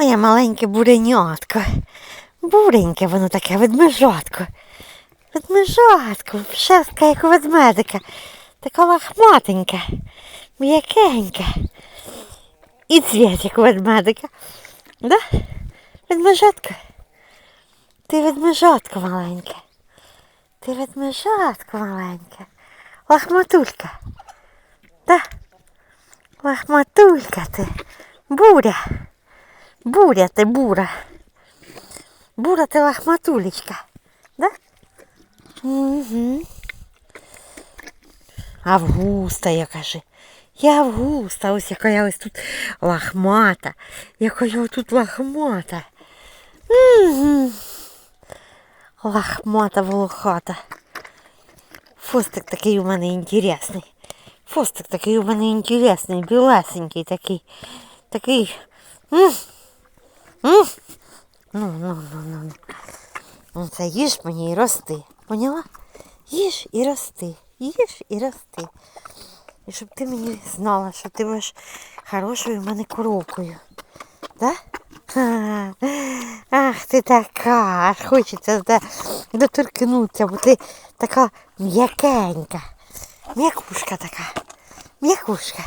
Моє маленьке буренятко. Буреньке воно таке, ведмежатко. Ведмежатко, шерстка, як у ведмедика. Така лахматенька, м'якенька. І цвіт, як у ведмедика. Да? Ведмежатко? Ти ведмежатко маленьке. Ти ведмежатко маленьке. Лахматулька. Да? Лахматулька ти. Буря. Буря ти бура. Бура ти лахматулечка. Да? Угу. Августа, я каже. Я Августа, ось яка я ось тут лахмата. Яка я тут лахмата. Угу. Лахмата волохата. Фостик такий у мене інтересний. Фостик такий у мене інтересний, білесенький такий. Такий. М? М? Ну, ну, ну, ну. ну. Ну, це їж мені і рости. Поняла? Їж і рости. Їж і рости. І щоб ти мені знала, що ти будеш хорошою в мене коровкою. Да? Ах, ти така, аж хочеться до- доторкнутися, бо ти така м'якенька. М'якушка така. М'якушка.